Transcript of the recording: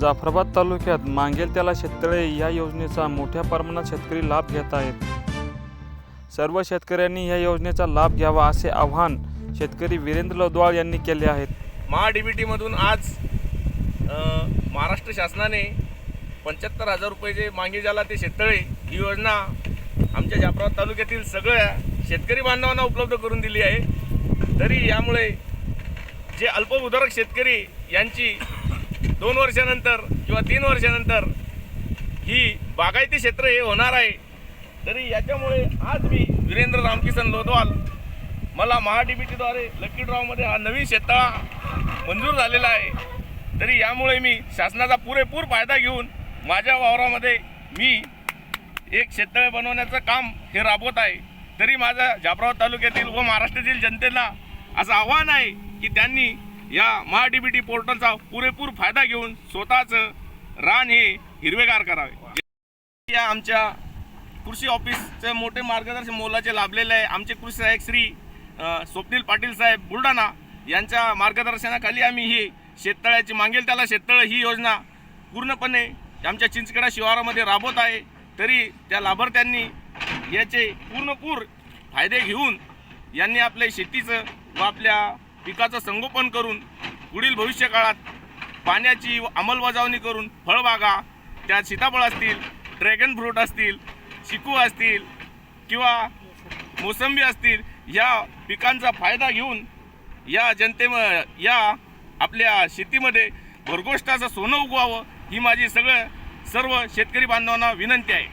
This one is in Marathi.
जाफराबाद तालुक्यात मांगेल त्याला शेततळे या योजनेचा मोठ्या प्रमाणात शेतकरी लाभ घेत आहेत. सर्व शेतकऱ्यांनी या योजनेचा लाभ घ्यावा असे आवाहन शेतकरी वीरेंद्र लोदवाळ यांनी केले आहेत. महाडीबीटीमधून आज महाराष्ट्र शासनाने पंच्याहत्तर हजार रुपये जे मागे झाला ते शेततळे ही योजना आमच्या जाफराबाद तालुक्यातील सगळ्या शेतकरी बांधवांना उपलब्ध करून दिली आहे. तरी यामुळे जे अल्पभूधारक शेतकरी यांची दोन वर्षानंतर किंवा तीन वर्षानंतर ही बागायती क्षेत्र हे होणार आहे. तरी याच्यामुळे आज मी वीरेंद्र रामकिसन लोधवाल मला महाडीबीटीद्वारे लकी ड्रॉमध्ये हा नवीन शेततळा मंजूर झालेला आहे. तरी यामुळे मी शासनाचा पुरेपूर फायदा घेऊन माझ्या वावरामध्ये मी एक शेततळे बनवण्याचं काम हे राबवत आहे. तरी माझ्या जाफराबाद तालुक्यातील व महाराष्ट्रातील जनतेला असं आव्हान आहे की त्यांनी या महाडीबीटी पोर्टलचा पुरेपूर फायदा घेऊन स्वतःचं रान हे हिरवेगार करावे. या आमच्या कृषी ऑफिसचे मोठे मार्गदर्शन मोलाचे लाभलेले आहे. आमचे कृषी सहाय्यक श्री स्वप्नील पाटील साहेब बुलढाणा यांच्या मार्गदर्शनाखाली आम्ही ही शेततळ्याची मागेल. त्याला शेततळ ही योजना पूर्णपणे आमच्या चिंचकडा शिवारामध्ये राबवत आहे. तरी त्या लाभार्थ्यांनी याचे पूर्णपूर फायदे घेऊन यांनी आपल्या शेतीचं व आपल्या पिकाचं संगोपन करून पुढील भविष्य काळात पाण्याची अंमलबजावणी करून फळबागा त्यात सीताफळ असतील ड्रॅगन फ्रूट असतील चिकू असतील किंवा मोसंबी असतील या पिकांचा फायदा घेऊन या जनते या आपल्या शेतीमध्ये भरगोष्टाचं सोनं उगवावं ही माझी सगळं सर्व शेतकरी बांधवांना विनंती आहे.